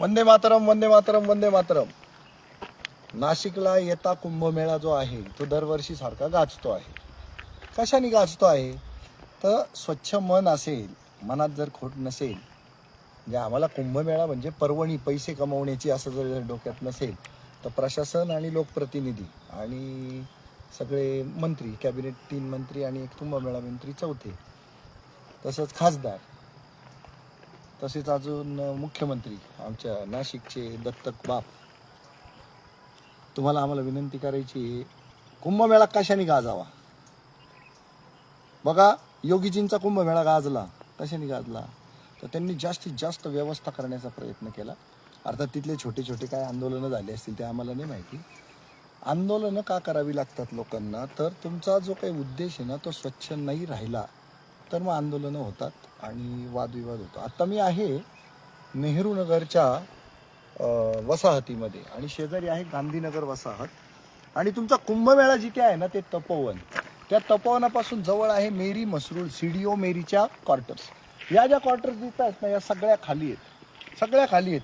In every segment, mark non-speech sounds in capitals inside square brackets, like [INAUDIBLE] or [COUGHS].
वंदे मातरम वंदे मातरम वंदे मातरम. नाशिकला येता कुंभमेळा जो आहे तो दरवर्षी सारखा गाजतो आहे. कशाने गाजतो आहे? तर स्वच्छ मन असेल मनात जर खोट नसेल म्हणजे आम्हाला कुंभमेळा म्हणजे पर्वणी पैसे कमवण्याची असं जर डोक्यात नसेल तर प्रशासन आणि लोकप्रतिनिधी आणि सगळे मंत्री कॅबिनेट तीन मंत्री आणि एक कुंभमेळा मंत्री चौथे तसंच खासदार तसेच अजून मुख्यमंत्री आमच्या नाशिकचे दत्तक बाप. तुम्हाला आम्हाला विनंती करायची आहे, कुंभमेळा कशाने गाजावा? बघा योगीजींचा कुंभमेळा गाजला कशाने गाजला? तर त्यांनी जास्तीत जास्त व्यवस्था करण्याचा प्रयत्न केला. अर्थात तिथले छोटे छोटे काय आंदोलनं झाले असतील ते आम्हाला नाही माहिती. आंदोलनं का करावी लागतात लोकांना? तर तुमचा जो काही उद्देश आहे ना तो स्वच्छ नाही राहिला. तर मग आंदोलनं होतात आणि वादविवाद होतो. आत्ता मी आहे नेहरू नगरच्या वसाहतीमध्ये आणि शेजारी आहे गांधीनगर वसाहत. आणि तुमचा कुंभमेळा जिथे आहे ना ते तपोवन. त्या तपोवनापासून जवळ आहे मेरी मसरूळ सीडीओ मेरीच्या क्वार्टर्स या ज्या क्वार्टर्स दिसत आहेत ना या सगळ्या खाली आहेत. सगळ्या खाली आहेत.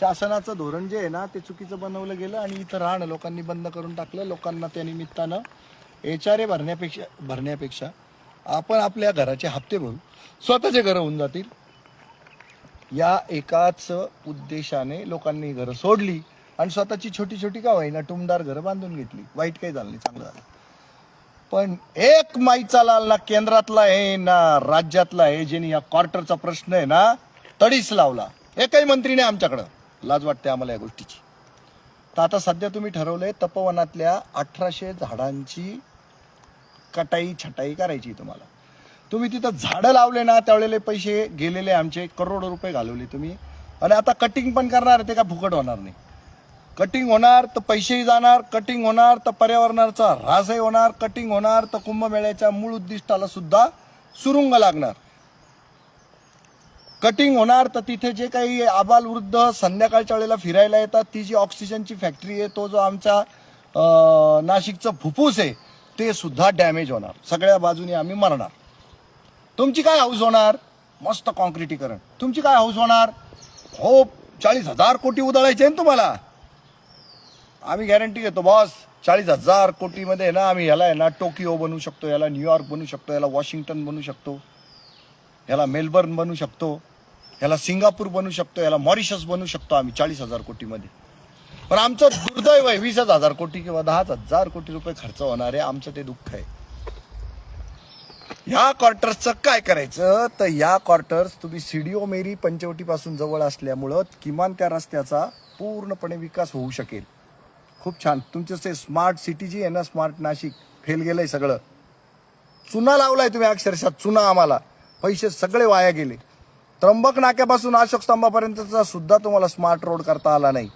शासनाचं धोरण जे आहे ना ते चुकीचं बनवलं गेलं आणि इथं राहणं लोकांनी बंद करून टाकलं. लोकांना त्या निमित्तानं एच आर ए भरण्यापेक्षा भरण्यापेक्षा आपण आपल्या घराचे हप्ते भरू स्वतःचे घरं होऊन जातील. या एकाच उद्देशाने लोकांनी घरं सोडली आणि स्वतःची छोटी छोटी का होईना टुमदार घरं बांधून घेतली. वाईट काही झालं नाही चांगलं झालं. पण एक माईचा लाल ना केंद्रातला आहे ना राज्यातला आहे ज्यांनी या क्वार्टरचा प्रश्न आहे ना तडीच लावला. एकही मंत्री नाही आमच्याकडं. लाज वाटते आम्हाला या गोष्टीची. तर आता सध्या तुम्ही ठरवलंय तपोवनातल्या अठराशे झाडांची कटाई छटाई करायची तुम्हाला. तुम्ही तिथं झाडं लावले ना त्यावेळेला पैसे गेलेले आमचे करोडो रुपये घालवले तुम्ही. आणि आता कटिंग पण करणार ते का फुकट होणार नाही. कटिंग होणार तर पैसेही जाणार कटिंग होणार तर पर्यावरणाचा ऱ्हासही होणार कटिंग होणार तर कुंभमेळ्याच्या मूळ उद्दिष्टाला सुद्धा सुरुंग लागणार. कटिंग होणार तर तिथे जे काही आबाल वृद्ध संध्याकाळच्या वेळेला फिरायला येतात ती जी ऑक्सिजनची फॅक्टरी आहे तो जो आमचा नाशिकचं फुफ्फुस आहे ते सुद्धा डॅमेज होणार. सगळ्या बाजूने आम्ही मरणार. तुमची काय हाऊस होणार? मस्त कॉन्क्रिटीकरण. तुमची काय हाऊस होणार? हो चाळीस हजार कोटी उधळायचे ना तुम्हाला. आम्ही गॅरंटी घेतो बॉस चाळीस हजार कोटीमध्ये ना आम्ही ह्याला आहे ना टोकियो बनवू शकतो याला न्यूयॉर्क बनवू शकतो याला वॉशिंग्टन बनवू शकतो याला मेलबर्न बनवू शकतो याला सिंगापूर बनवू शकतो याला मॉरिशस बनवू शकतो आम्ही चाळीस हजार कोटीमध्ये. पण आमचं दुर्दैव आहे वीसच हजार कोटी किंवा दहाच हजार कोटी रुपये खर्च होणार आहे आमचं ते दुःख आहे. या क्वार्टर्सचं काय करायचं? तर या क्वार्टर्स तुम्ही सीडीओ मेरी पंचवटीपासून जवळ असल्यामुळं किमान त्या रस्त्याचा पूर्णपणे विकास होऊ शकेल. खूप छान. तुमचं ते स्मार्ट सिटी जी आहे ना स्मार्ट नाशिक फेल गेलंय सगळं. चुना लावलाय तुम्ही अक्षरशः चुना आम्हाला. पैसे सगळे वाया गेले. त्र्यंबक नाक्यापासून अशोक स्तंभापर्यंतचा सुद्धा तुम्हाला स्मार्ट रोड करता आला नाही.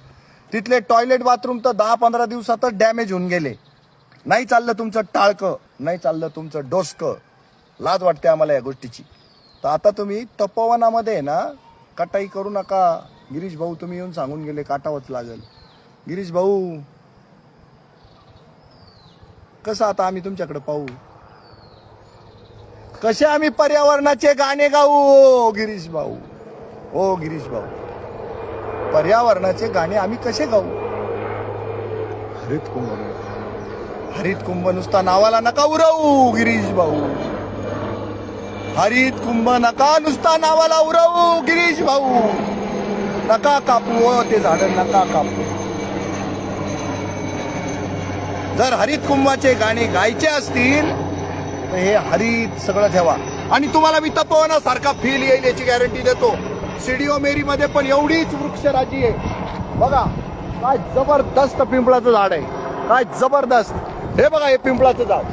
तिथले टॉयलेट बाथरूम तर दहा पंधरा दिवसातच डॅमेज होऊन गेले. नाही चाललं तुमचं टाळकं नाही चाललं तुमचं डोसकं. लाज वाटते आम्हाला या गोष्टीची. तर आता तुम्ही तपोवनामध्ये आहे ना कटाई करू नका. गिरीश भाऊ तुम्ही येऊन सांगून गेले काटावंच लागेल. गिरीश भाऊ कसं आता आम्ही तुमच्याकडे पाहू? कसे आम्ही पर्यावरणाचे गाणे गाऊ? गिरीश भाऊ हो गिरीश भाऊ. पर्यावरणाचे गाणे आम्ही कसे गाऊ? हरित कुंभ. हरित कुंभ नुसता नावाला नका उरवू गिरीश भाऊ. हरित कुंभ नका नुसता नावाला उरवू गिरीश भाऊ. नका कापू ते झाड नका कापू. जर हरित कुंभाचे गाणे गायचे असतील तर हे हरित सगळं ठेवा. आणि तुम्हाला मी तपोवनासारखा फील येईल याची गॅरंटी देतो. सीडीओ मेरीमध्ये पण एवढीच वृक्षराजी आहे. बघा काय जबरदस्त पिंपळाचं झाड आहे. काय जबरदस्त. हे बघा हे पिंपळाचं झाड.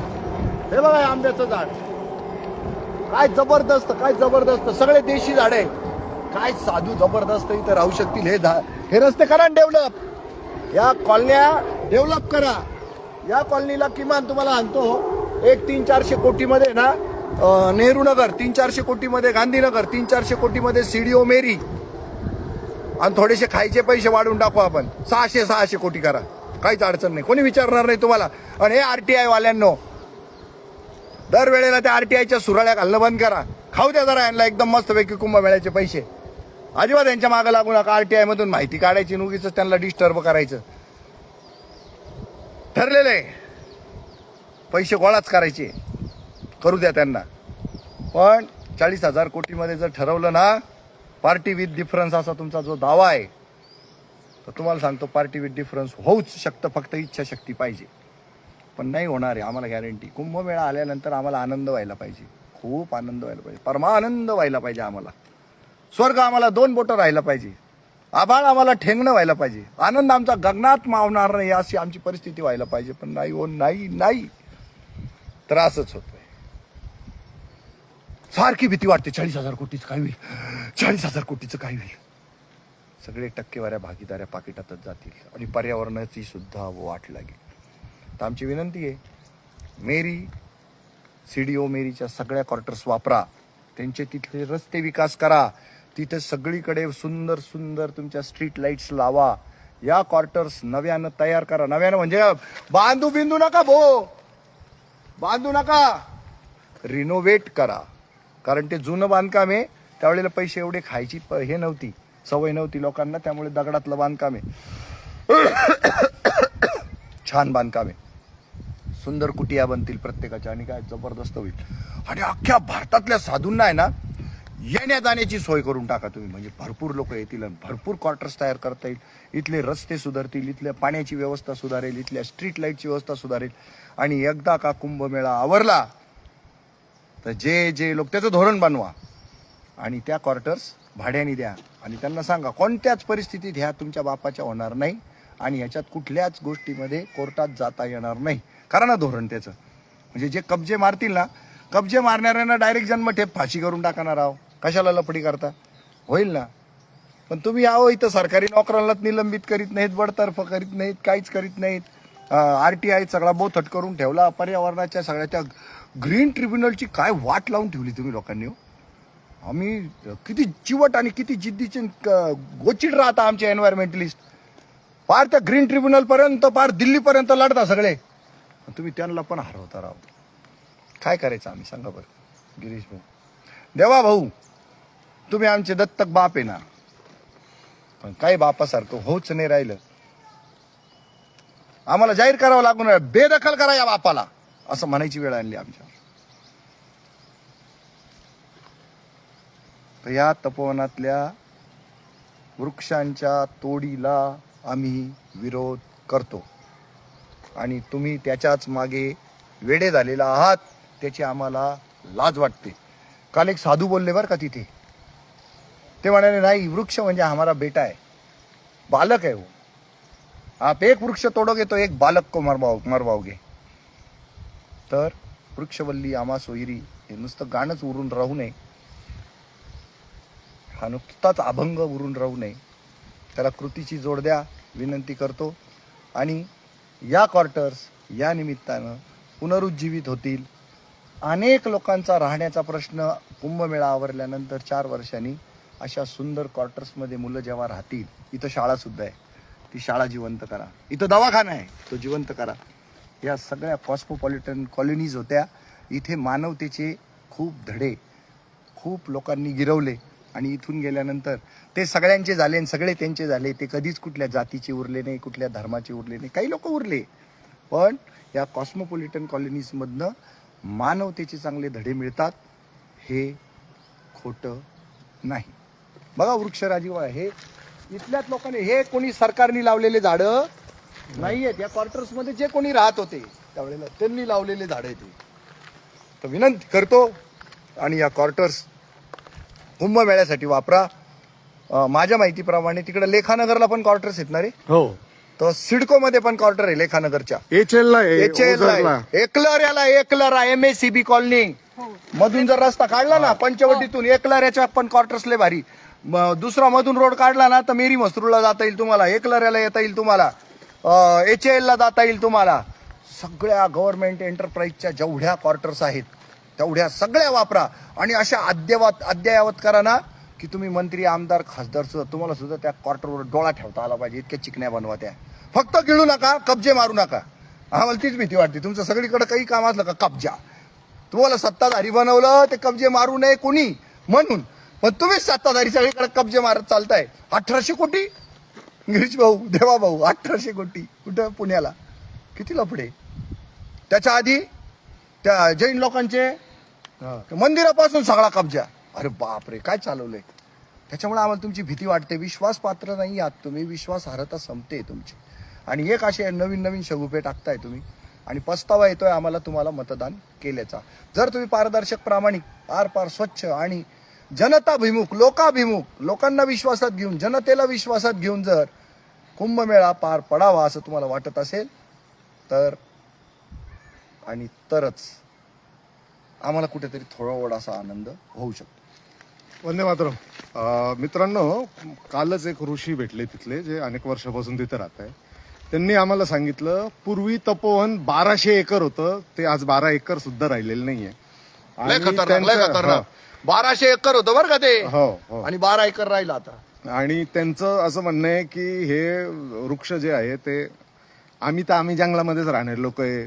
हे बघा हे आंब्याचं झाड. काय जबरदस्त काय जबरदस्त. सगळे देशी झाड आहे. काय साधू जबरदस्त इथं राहू शकतील हे हे रस्ते करा डेव्हलप. या कॉलन्या डेव्हलप करा. या कॉलनीला किमान तुम्हाला आणतो. एक तीन चारशे कोटीमध्ये ना नेहरूनगर नेहरू नगर तीन चारशे कोटीमध्ये गांधीनगर तीन चारशे कोटीमध्ये सीडीओ मेरी. आणि थोडेसे खायचे पैसे वाढवून टाकू आपण. सहाशे सहाशे कोटी करा. काहीच अडचण नाही. कोणी विचारणार नाही तुम्हाला. आणि हे आर टी वाल्यांनो दरवेळेला त्या आर टी आयच्या सुराळ्या घालणं बंद करा. खाऊ द्या जरा यांना. एकदम मस्तपैकी कुंभमेळ्याचे पैसे. अजिबात यांच्या मागं लागू नका. टी मधून माहिती काढायची नुगीच त्यांना डिस्टर्ब करायचं. ठरलेलं आहे. पैसे गोळाच करायचे. करू द्या त्यांना. पण चाळीस हजार कोटीमध्ये जर ठरवलं ना पार्टी विथ डिफरन्स असा तुमचा जो दावा आहे तर तुम्हाला सांगतो पार्टी विथ डिफरन्स होऊच शकतं फक्त इच्छाशक्ती पाहिजे. पण नाही होणार आहे आम्हाला गॅरंटी कुंभमेळा आल्यानंतर आम्हाला आनंद व्हायला पाहिजे. खूप आनंद व्हायला पाहिजे. परमानंद व्हायला पाहिजे आम्हाला. स्वर्ग आम्हाला दोन बोटं राहायला पाहिजे. आभाळ आम्हाला ठेंगणं व्हायला पाहिजे. आनंद आमचा गगनात मावणार नाही अशी आमची परिस्थिती व्हायला पाहिजे. पण नाही हो नाही नाही. त्रासच होतो. सारखी भीती वाटते. चाळीस हजार कोटीचं काय होईल? चाळीस हजार कोटीचं काय होईल? सगळे टक्केवाऱ्या भागीदाऱ्या पाकिटातच जातील आणि पर्यावरणाची सुद्धा वाट लागेल. तर आमची विनंती आहे मेरी सी डी ओ मेरीच्या सगळ्या क्वार्टर्स वापरा. त्यांचे तिथले रस्ते विकास करा. तिथे सगळीकडे सुंदर सुंदर तुमच्या स्ट्रीट लाईट्स लावा. या क्वार्टर्स नव्यानं तयार करा. नव्यानं म्हणजे बांधू बिंदू नका भो. बांधू नका. रिनोव्हेट करा. कारण ते जुनं बांधकाम आहे. त्यावेळेला पैसे एवढे खायची प- हे नव्हती. सवय नव्हती लोकांना त्यामुळे दगडातलं बांधकाम आहे. [COUGHS] छान बांधकाम आहे. सुंदर कुटिया बनतील प्रत्येकाच्या आणि काय जबरदस्त होईल. आणि अख्ख्या भारतातल्या साधूंना आहे ना येण्या जाण्याची सोय करून टाका तुम्ही. म्हणजे भरपूर लोक येतील आणि भरपूर क्वार्टर्स तयार करता येईल. इथले रस्ते सुधारतील इथल्या पाण्याची व्यवस्था सुधारेल इथल्या स्ट्रीट लाईटची व्यवस्था सुधारेल. आणि एकदा का कुंभमेळा आवरला तर जे जे लोक त्याचं धोरण बनवा आणि त्या क्वार्टर्स भाड्याने द्या. आणि त्यांना सांगा कोणत्याच परिस्थितीत ह्या तुमच्या बापाच्या होणार नाही आणि ह्याच्यात कुठल्याच गोष्टीमध्ये कोर्टात जाता येणार नाही. कारण ना धोरण त्याचं. म्हणजे जे कब्जे मारतील ना कब्जे मारणाऱ्यांना डायरेक्ट जन्मठेप फाशी करून टाकणार आहो. कशाला लपडी करता? होईल ना. पण तुम्ही आहो इथं सरकारी नोकरांनाच निलंबित करीत नाहीत बडतर्फ करीत नाहीत काहीच करीत नाहीत. आर टी आय सगळा बोथट करून ठेवला पर्यावरणाच्या सगळ्या त्या ग्रीन ट्रिब्युनलची काय वाट लावून ठेवली तुम्ही लोकांनी हो? आम्ही किती चिवट आणि किती जिद्दीचे क- गोचिड राहता आमचे एन्व्हायरमेंटलिस्ट पार त्या ग्रीन ट्रिब्युनल पर्यंत पार दिल्लीपर्यंत लढता सगळे. तुम्ही त्यांना पण हरवता राव. काय करायचं आम्ही? सांगा बरं गिरीश भाऊ. देवा भाऊ तुम्ही आमचे दत्तक बाप आहे ना. पण काही बापासारखं होच नाही राहिलं. आम्हाला जाहीर करावं लागून बेदखल करा या बापाला. असं म्हणायची वेळ आणली आमच्या तर या तपोवनातल्या वृक्षांच्या तोडीला आम्ही विरोध करतो. आणि तुम्ही त्याच्याच मागे वेडे झालेला आहात त्याची आम्हाला लाज वाटते. काल एक साधू बोलले बरं का तिथे? ते म्हणाले नाही वृक्ष म्हणजे हमारा बेटा आहे. बालक आहे हो. आप एक वृक्ष तोडोगे तो एक बालक को मरवाओ मरवाओगे. तर वृक्षवल्ली आमा सोयरी हे नुसतं गाणंच उरून राहू नये. हा नुकताच अभंग उरून राहू नये. त्याला कृतीची जोड द्या विनंती करतो. आणि या क्वार्टर्स या निमित्तानं पुनरुज्जीवित होतील. अनेक लोकांचा राहण्याचा प्रश्न कुंभमेळा आवरल्यानंतर चार वर्षांनी अशा सुंदर क्वार्टर्समध्ये मुलं जेव्हा राहतील इथं शाळासुद्धा आहे. ती शाळा जिवंत करा. इथं दवाखाना आहे तो जिवंत करा. या सगळ्या कॉस्मोपॉलिटन कॉलनीज होत्या. इथे मानवतेचे खूप धडे खूप लोकांनी गिरवले आणि इथून गेल्यानंतर ते सगळ्यांचे झाले आणि सगळे त्यांचे झाले. ते कधीच कुठल्या जातीचे उरले नाही कुठल्या धर्माचे उरले नाही. काही लोक उरले. पण या कॉस्मोपॉलिटन कॉलनीजमधनं मानवतेचे चांगले धडे मिळतात हे खोटं नाही. बघा वृक्षराजीवा हे इथल्याच लोकांनी हे कोणी सरकारने लावलेले झाडं नाही आहेत या क्वार्टर्समध्ये जे कोणी राहत होते त्यावेळेला त्यांनी लावलेले झाडं आहेत हे. तर विनंती करतो आणि या क्वार्टर्स कुंभमेळ्यासाठी वापरा. अं, माझ्या माहितीप्रमाणे तिकडे लेखानगरला पण क्वार्टर्स आहेत ना रे? हो. तर सिडकोमध्ये पण क्वार्टर आहे लेखानगरच्या. एचएल ला आहे, HL ला ओझरला. आहे. एकलऱ्याला Eklahare M S C B colony मधून जर रस्ता काढला ना पंचवटीतून एकलऱ्याच्या पण क्वार्टर्स लय भारी. म- दुसरा मधून रोड काढला ना तर मेरी मसरूळला जाता येईल तुम्हाला एकलऱ्याला येता येईल तुम्हाला. एच एलला जाता येईल तुम्हाला. सगळ्या गव्हर्नमेंट एंटरप्राइजच्या जेवढ्या क्वार्टर्स आहेत तेवढ्या सगळ्या वापरा. आणि अशा अद्ययावत अद्ययावत करा ना की तुम्ही मंत्री आमदार खासदार सुद्धा तुम्हाला सुद्धा त्या क्वार्टरवर डोळा ठेवता आला पाहिजे इतक्या चिकण्या बनवा त्या. फक्त गिळू नका कब्जे मारू नका. आम्हाला तीच भीती वाटते. तुमचं सगळीकडे काही काम असलं का? कब्जा. तुम्हाला सत्ताधारी बनवलं ते कब्जे मारू नये कोणी. म्हणून. पण तुम्हीच सत्ताधारी सगळीकडे कब्जे मारत चालताय. अठराशे कोटी गिरीश भाऊ देवा भाऊ अठराशे कोटी कुठं? पुण्याला. किती लफडे त्याच्या आधी त्या जैन लोकांचे मंदिरापासून सगळा कब्जा. अरे बापरे काय चालवलंय? त्याच्यामुळे आम्हाला तुमची भीती वाटते. विश्वास पात्र नाही आहात तुम्ही. विश्वास हरता संपते तुमची. आणि एक असे नवीन नवीन शगुपे टाकताय तुम्ही. आणि पस्तावा येतोय आम्हाला तुम्हाला मतदान केल्याचा. जर तुम्ही पारदर्शक प्रामाणिक आर पार स्वच्छ आणि जनताभिमुख लोकाभिमुख लोकांना विश्वासात घेऊन जनतेला विश्वासात घेऊन जर कुंभमेळा पार पडावा असं तुम्हाला वाटत असेल तर आणि तरच आम्हाला कुठेतरी थोडा ओढासा आनंद होऊ शकतो. वंदे मातरम. अं, मित्रांनो कालच एक ऋषी भेटले तिथले जे अनेक वर्षापासून तिथे राहत आहे त्यांनी आम्हाला सांगितलं पूर्वी तपोवन बाराशे एकर होतं ते आज बारा एकर सुद्धा राहिलेलं नाहीये. खतरनाक बाराशे एकर होतं बरं का ते? हो हो. आणि बारा एकर राहिलं आता. आणि त्यांचं असं म्हणणं आहे की हे वृक्ष जे आहे ते आम्ही तर आम्ही जंगलामध्येच राहणारे लोक आहे.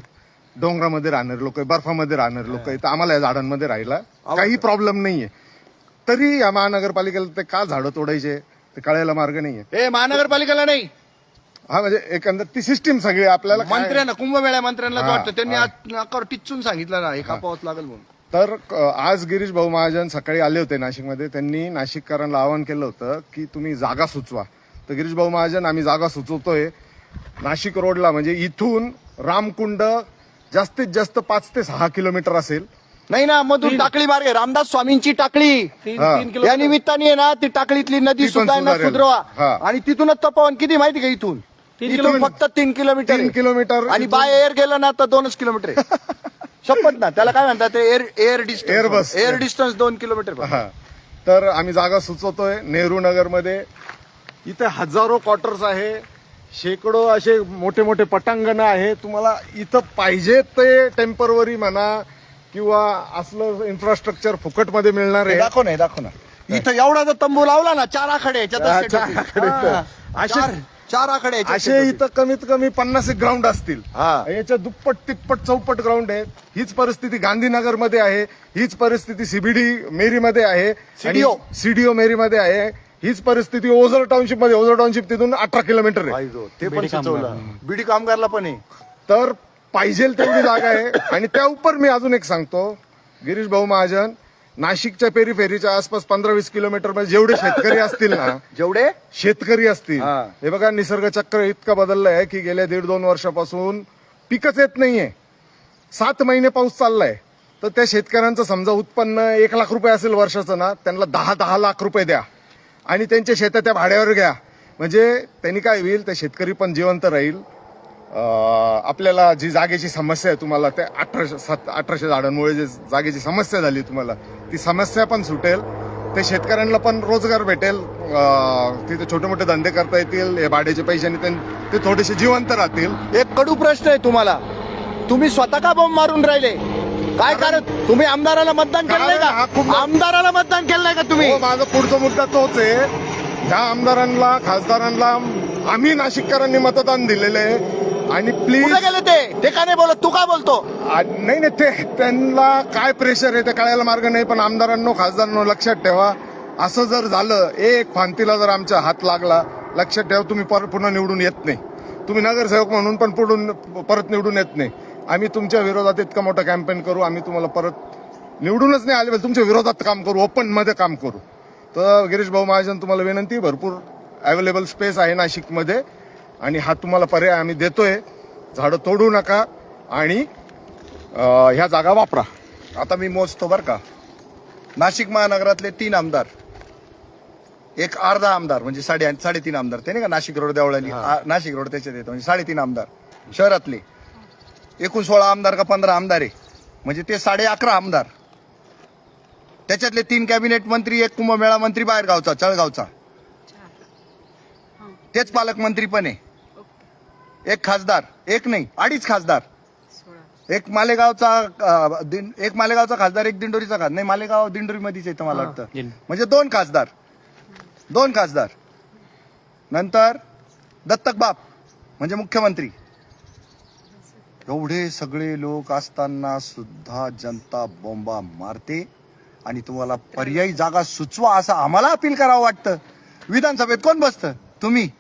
डोंगरामध्ये राहणारे लोक आहे बर्फामध्ये राहणारे लोक आहे. तर आम्हाला या झाडांमध्ये राहायला काही प्रॉब्लेम नाहीये. तरी या महानगरपालिकेला ते का झाडं तोडायचे? ते कळायला मार्ग नाहीये. ए महानगरपालिकेला नाही. हा म्हणजे एकंदर ती सिस्टीम सगळी आपल्याला मंत्र्यांना कुंभमेळ्या मंत्र्यांना हा, वाटतं त्यांनी हा. आज नाकावर टिच्चून सांगितलं ना हे. कापावंच लागेल म्हणून. तर आज गिरीश भाऊ महाजन सकाळी आले होते नाशिकमध्ये त्यांनी नाशिककरांना आवाहन केलं होतं की तुम्ही जागा सुचवा तर गिरीश भाऊ महाजन आम्ही जागा सुचवतोय नाशिक रोडला म्हणजे इथून रामकुंड जास्तीत जास्त पाच ते सहा किलोमीटर असेल नाही ना मधून टाकळी मार्ग आहे. रामदास स्वामींची टाकळी या निमित्ताने आहे ना ती टाकळीतली नदी सुद्धा. सुधरवा हा. आणि तिथूनच तपोवन किती माहिती का इथून इथून किलोमीटर. फक्त तीन किलोमीटर तीन. किलोमीटर आणि बाय एअर गेलं ना तर दोनच किलोमीटर [LAUGHS] शपथ ना. त्याला काय म्हणतात ते? Air air distance bus. Air distance दोन किलोमीटर हा. तर आम्ही जागा सुचवतोय नेहरू नगरमध्ये. इथे हजारो क्वार्टर्स आहे. शेकडो असे मोठे मोठे पटांगण आहे. तुम्हाला इथं पाहिजे ते टेम्परवरी म्हणा किंवा असलं इन्फ्रास्ट्रक्चर फुकटमध्ये मिळणार आहे. दाखव ना हे दाखव ना. इथं एवढा जर तंबू लावला ना चार आखाडे हा, चार. आखाडे हा. असे- चार- चार आखाडे याच्यात असे इथं कमीत कमी पन्नास एक ग्राउंड असतील. हा. याच्या दुप्पट तिप्पट चौपट ग्राउंड आहेत हीच परिस्थिती गांधीनगरमध्ये आहे. हीच परिस्थिती सीबीडी मेरी मध्ये आहे. CDO. सीडीओ. मेरी मध्ये आहे. हीच परिस्थिती ओझर टाउनशिपमध्ये ओझर टाउनशिप तिथून अठरा किलोमीटर आहे. ते पण बीडी कामगारला पण आहे. तर पाहिजे तेवढी जागा आहे. आणि त्या उपर मी अजून एक सांगतो. गिरीश भाऊ महाजन नाशिकच्या पेरीफेरीच्या आसपास पंधरा वीस किलोमीटरमध्ये जेवढे [COUGHS] शेतकरी असतील ना जेवढे? शेतकरी असतील. हा. हे बघा निसर्ग चक्र इतकं बदललंय की गेल्या दीड दोन वर्षापासून पिकच येत नाहीये. सात महिने पाऊस चाललाय. तर त्या शेतकऱ्यांचं समजा उत्पन्न एक लाख रुपये असेल वर्षाचं ना त्यांना दहा दहा लाख रुपये द्या. आणि त्यांच्या शेतात त्या भाड्यावर घ्या. म्हणजे त्यांनी काय होईल ते शेतकरी पण जिवंत राहील. आपल्याला जी जागेची समस्या आहे तुम्हाला त्या अठराशे सात अठराशे झाडांमुळे जे जागेची समस्या झाली तुम्हाला ती समस्या पण सुटेल. ते शेतकऱ्यांना पण रोजगार भेटेल. तिथे छोटे मोठे धंदे करता येतील हे भाड्याचे पैशाने ते थोडेसे जिवंत राहतील. एक कडू प्रश्न आहे तुम्हाला. तुम्ही स्वतः का बॉम्ब मारून राहिले? काय कारण तुम्ही आमदाराला मतदान केलं का? आमदाराला मतदान केलं नाही का तुम्ही? हो माझा पुढचा मुद्दा तोच आहे. ह्या आमदारांना खासदारांना आम्ही नाशिककरांनी मतदान दिलेलं आहे. आणि प्लीज कुठे गेले ते? ते का नाही बोलत? तू का बोलतो? आ- नाही नाही ते त्यांना काय प्रेशर आहे ते कळायला मार्ग नाही पण आमदारांनो खासदारांनो लक्षात ठेवा. असं जर झालं एक फांतीला जर आमच्या हात लागला लक्षात ठेवा तुम्ही परत पुन्हा निवडून येत नाही. तुम्ही नगरसेवक म्हणून पण पुढून परत निवडून येत नाही. आम्ही तुमच्या विरोधात इतका मोठा कॅम्पेन करू आम्ही तुम्हाला परत निवडूनच नाही आले पाहिजे तुमच्या विरोधात काम करू ओपनमध्ये काम करू. तर गिरीश भाऊ महाजन तुम्हाला विनंती आहे, भरपूर अवेलेबल स्पेस आहे नाशिकमध्ये. आणि हा तुम्हाला पर्याय आम्ही देतोय. झाडं तोडू नका आणि अं, ह्या जागा वापरा. आता मी मोजतो बर का. नाशिक महानगरातले तीन आमदार. एक अर्धा आमदार म्हणजे साडे साडेतीन आमदार. ते नाही का नाशिक रोड देवळाली? नाशिक रोड त्याच्यात येतो म्हणजे साडेतीन आमदार. शहरातले. एकूण सोळा आमदार का पंधरा आमदार आहे. म्हणजे ते साडे अकरा आमदार. त्याच्यातले तीन कॅबिनेट मंत्री एक कुंभमेळा मंत्री बाहेर गावचा चळगावचा तेच पालकमंत्री पण आहे. एक खासदार एक नाही अडीच खासदार. एक मालेगावचा अ, दिं- एक मालेगावचा खासदार एक दिंडोरीचा खासदार. नाही मालेगाव दिंडोरी मध्येच येतं मला वाटतं. म्हणजे दोन खासदार. दोन खासदार. नंतर दत्तक बाप म्हणजे मुख्यमंत्री. एवढे सगळे लोक असताना सुद्धा जनता बोंबा मारते आणि तुम्हाला पर्यायी जागा सुचवा असं आम्हाला अपील करावं वाटतं. विधानसभेत कोण बसतं? तुम्ही.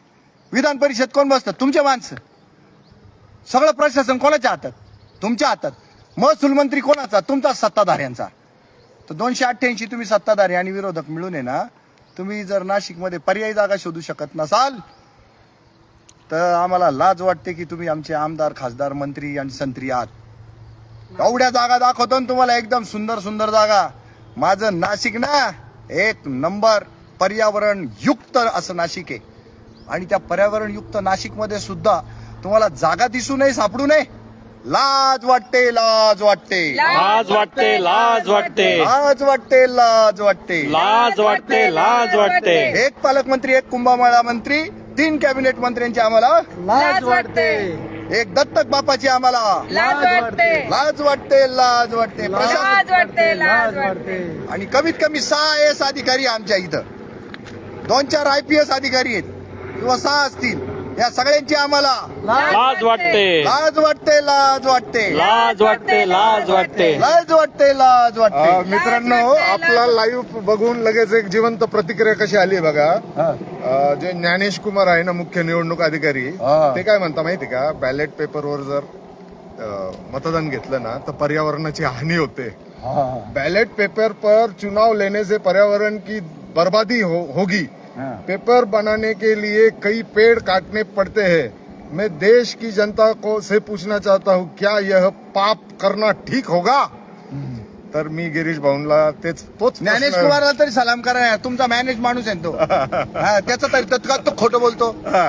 विधान परिषद कोण बसतं? तुमचे माणसं. सगळं प्रशासन कोणाच्या हातात? तुमच्या हातात. महसूल मंत्री कोणाचा? तुमचा सत्ताधाऱ्यांचा. तर दोनशे अठ्ठ्याऐंशी तुम्ही सत्ताधारी आणि विरोधक मिळून आहे ना तुम्ही जर नाशिकमध्ये पर्यायी जागा शोधू शकत नसाल तर आम्हाला लाज वाटते की तुम्ही आमचे आमदार खासदार मंत्री आणि संत्री आहात. एवढ्या जागा दाखवतो ना तुम्हाला एकदम सुंदर सुंदर जागा. माझं नाशिक ना एक नंबर पर्यावरण युक्त असं नाशिक आहे. आणि त्या पर्यावरण युक्त नाशिकमध्ये सुद्धा तुम्हाला जागा दिसू नये सापडू नये. लाज वाटते लाज वाटते. लाज वाटते लाज वाटते. लाज वाटते लाज वाटते. लाज वाटते लाज वाटते. एक पालकमंत्री एक कुंभमेळा मंत्री तीन कॅबिनेट मंत्र्यांची आम्हाला. लाज वाटते. एक दत्तक बापाची आम्हाला. लाज वाटते. लाज वाटते लाज वाटते. प्रशासन लाज वाटते लाज वाटते. आणि कमीत कमी सहा आय एस अधिकारी आमच्या इथं. दोन चार आय पी एस अधिकारी आहेत. किंवा सहा असतील. या सगळ्यांची आम्हाला लाज वाटते लाज वाटते लाज वाटते लाज वाटते लाज वाटते लाज वाटते लाज वाटते मित्रांनो आपला लाईव्ह बघून लगेच एक जिवंत प्रतिक्रिया कशी आली बघा. अ, जे ज्ञानेश कुमार आहे ना मुख्य निवडणूक अधिकारी हा. ते काय म्हणता माहिती का बॅलेट पेपरवर जर अ, मतदान घेतलं ना तर पर्यावरणाची हानी होते हा. बैलेट पेपर पर चुनाव लेने से पर्यावरण की बर्बादी हो, होगी हाँ। पेपर बनाने के लिए कई पेड़ काटने पड़ते हैं। मैं देश की जनता को से पूछना चाहता हूँ क्या यह पाप करना ठीक होगा? तर मी गिरीश भाऊनला तेच तोच ज्ञानेश कुमारला तरी सलाम करा यार. तुमचा मॅनेज माणूस आहे तो. [LAUGHS] हा, त्याचा तरी तत्काळ तो खोटं बोलतो. हा.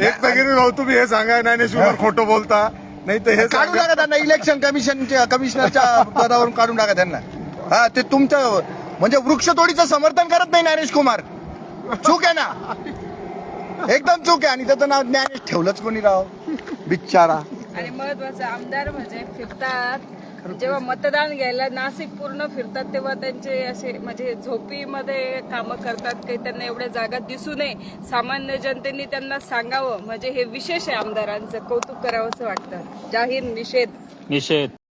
एक तर गिरीश भाऊ तुम्ही हे सांगा ज्ञानेश कुमार खोटं बोलता नाही तर हे काढून सांगा. टाका त्यांना इलेक्शन कमिशनच्या कमिशनरच्या पदावरून काढून टाका त्यांना. हा ते तुमचं म्हणजे वृक्षतोडीचं समर्थन करत नाही ज्ञानेश कुमार. चूक आहे ना? एकदम चूक आहे. आणि त्याचं नाव ज्ञानेश ठेवलंच कोणी राव? बिचारा आणि महत्वाचं आमदार म्हणजे फिरतात. जेव्हा मतदान घ्यायला नाशिक पूर्ण फिरतात तेव्हा त्यांचे असे म्हणजे झोपीमध्ये कामं करतात. काही त्यांना एवढ्या जागा दिसू नये. सामान्य जनतेने त्यांना सांगावं. म्हणजे हे विशेष आहे आमदारांचं. कौतुक करावं असं वाटतं जाहीर निषेध. निषेध.